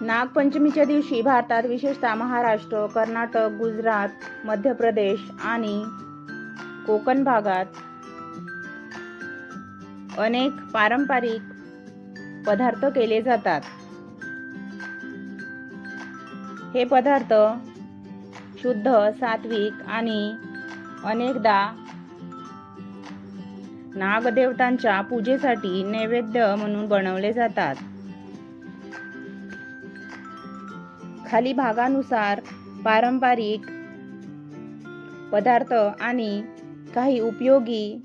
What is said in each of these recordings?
नागपंचमीच्या दिवशी भारतात विशेषतः महाराष्ट्र कर्नाटक गुजरात मध्य प्रदेश आणि कोकण भागात अनेक पारंपरिक पदार्थ केले जातात. हे पदार्थ शुद्ध सात्विक आणि अनेकदा नागदेवतांच्या पूजेसाठी नैवेद्य म्हणून बनवले जातात. खाली भागानुसार पारंपरिक पदार्थ आणि काही उपयोगी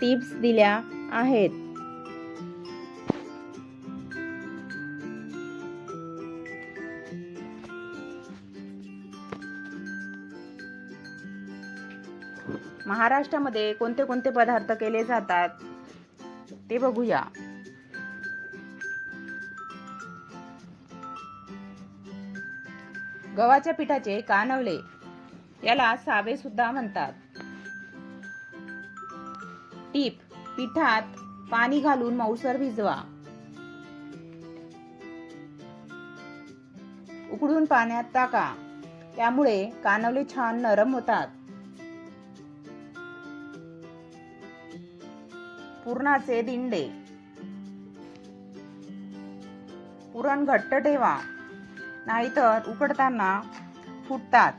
टिप्स दिल्या आहेत. महाराष्ट्रामध्ये कोणते कोणते पदार्थ केले जातात? ते बघूया. गव्हाच्या पिठाचे कानवले याला सावे सुद्धा म्हणतात. टीप पिठात पाणी घालून मऊसर भिजवा. उकडून पाण्यात टाका. त्यामुळे कानवले छान नरम होतात. पुरणाचे दिंडे. पुरण घट्ट ठेवा. नाहीतर उकडताना फुटतात.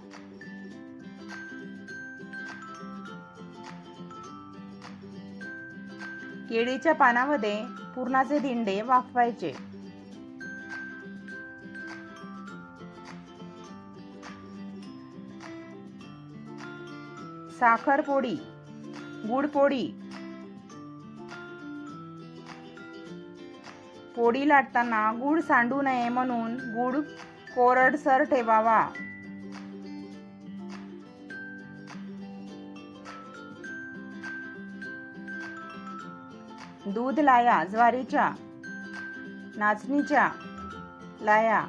केळीच्या पानामध्ये पुरणाचे दिंडे वाफवायचे. साखर पोळी गुड पोळी. पोळी लाटताना गूळ सांडू नये म्हणून गुळ कोरडसर ठेवावा. दूध लाया ज्वारीच्या नाचणीच्या लाया.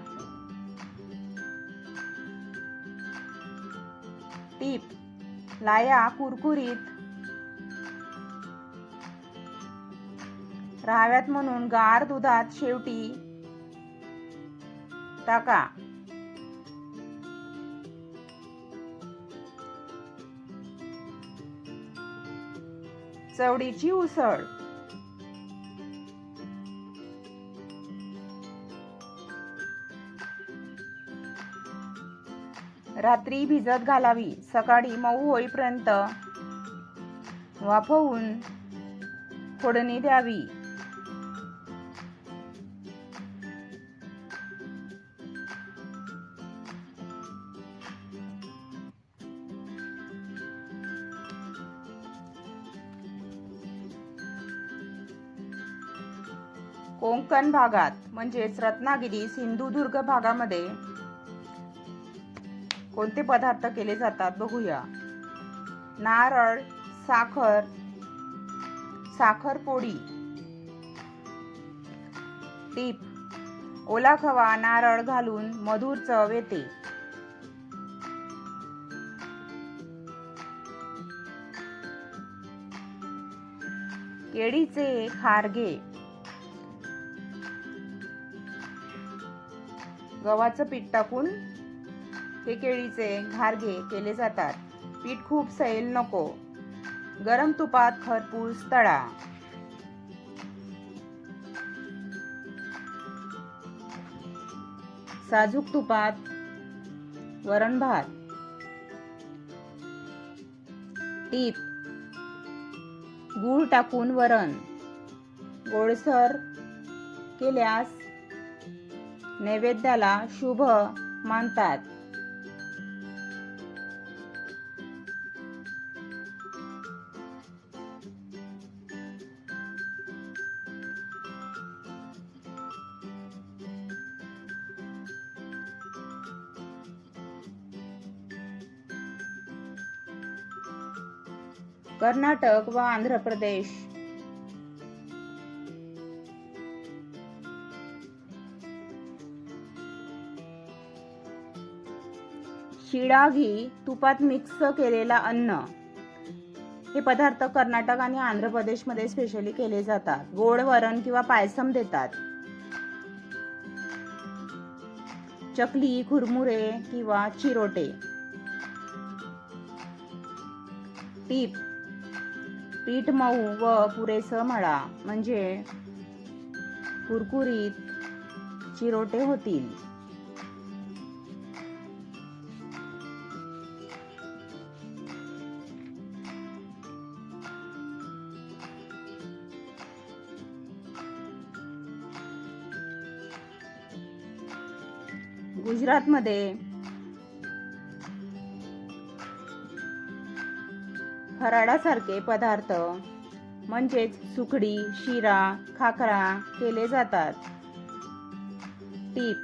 टीप लाया कुरकुरीत. राहाव्यात म्हणून गार दुधात शेवटी टाका चवडीची उसळ. रात्री भिजत घालावी. सकाळी मऊ होईपर्यंत वाफवून फोडणी द्यावी. कोंकण भागात म्हणजेच रत्नागिरी सिंधुदुर्ग भागामध्ये कोणते पदार्थ केले जातात बघूया. नारळ साखर साखरपोळी टीप ओला खवा नारळ घालून मधुर चव येते. केळीचे खारगे गव्हाचं पीठ टाकून हे केळीचे घारगे केले जातात. पीठ खूप सैल नको. गरम तुपात खरपूस तळा. साजूक तुपात वरण भात. टीप गूळ टाकून वरण. गोडसर केल्यास नैवेद्याला शुभ मानतात. कर्नाटक व आंध्र प्रदेश. शिळा घी तुपात मिक्स केलेला अन्न. हे पदार्थ कर्नाटक आणि आंध्र प्रदेशमध्ये स्पेशली केले जातात. गोड वरण किंवा पायसम देतात. चकली खुरमुरे किंवा चिरोटे. टीप पीठ मऊ व पुरेसं मळा. म्हणजे कुरकुरीत चिरोटे होतील. गुजरातमध्ये. फराळासारखे पदार्थ म्हणजेच सुखडी शिरा खाकरा केले जातात. टीप.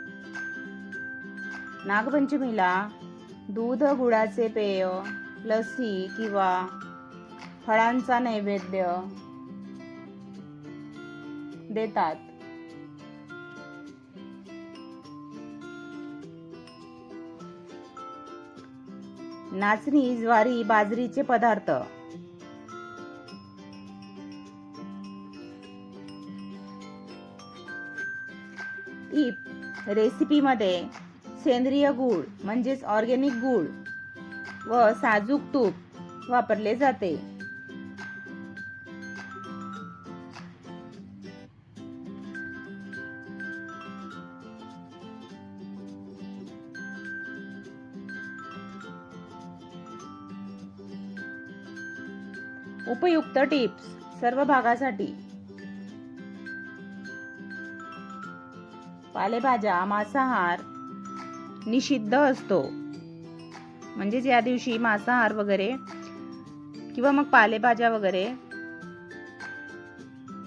नागपंचमीला दूध गुळाचे पेय लस्सी किंवा फळांचा नैवेद्य देतात. नाचणी ज्वारी बाजरीचे पदार्थ. टीप रेसिपीमध्ये सेंद्रिय गूळ म्हणजेच ऑर्गेनिक गूळ व साजूक तूप वापरले जाते. उपयुक्त टिप्स सर्व भागासाठी. पालेभाज्या मांसाहार निषिद्ध असतो. म्हणजेच या दिवशी मांसाहार वगैरे किंवा मग पालेभाज्या वगैरे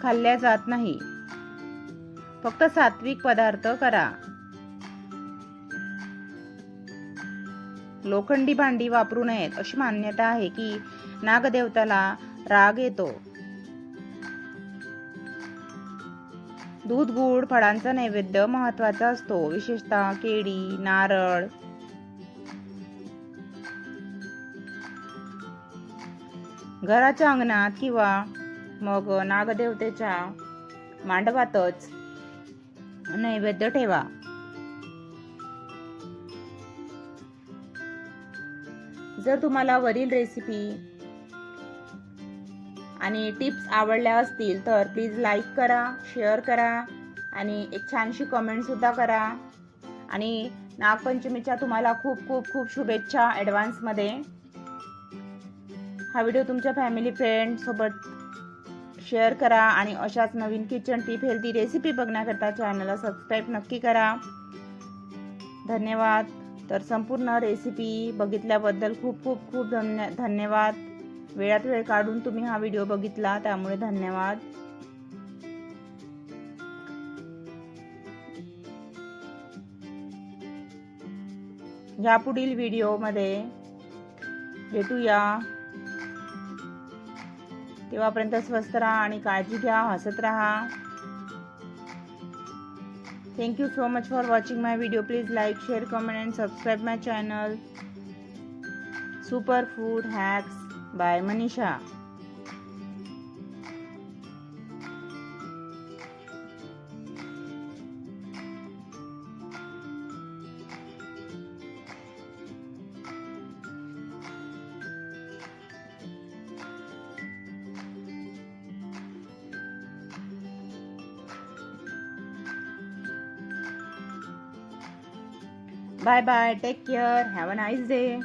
खाल्ल्या जात नाही. फक्त सात्विक पदार्थ करा. लोखंडी भांडी वापरू नयेत अशी मान्यता आहे की नागदेवताला राग येतो. दूध गुड फळांचा नैवेद्य महत्त्वाचा असतो. विशेषतः केळी नारळ. घराच्या अंगणात किंवा मग नागदेवतेच्या मांडवातच नैवेद्य ठेवा. जर तुम्हाला वरील रेसिपी आणि टिप्स आवडल्या असतील तर प्लीज लाईक करा शेअर करा आणि एक छानशी कमेंटसुद्धा करा. आणि नागपंचमीच्या तुम्हाला खूप खूप खूप शुभेच्छा ॲडव्हान्समध्ये हा व्हिडिओ तुमच्या फॅमिली फ्रेंडसोबत शेअर करा आणि अशाच नवीन किचन टिप हेल्दी रेसिपी बघण्याकरता चॅनलला सबस्क्राईब नक्की करा. धन्यवाद. तर संपूर्ण रेसिपी बघितल्याबद्दल खूप खूप खूप धन्य धन्यवाद. वेळात वेळ काढून तुम्ही हा व्हिडिओ बघितला त्यामुळे धन्यवाद. यापुढील व्हिडिओमध्ये भेटूया. तेव्हापर्यंत स्वस्त राहा आणि काळजी घ्या हसत राहा. Thank you so much for watching my video please like share comment and subscribe my channel super food hacks by Manisha. Bye bye. Take care. Have a nice day.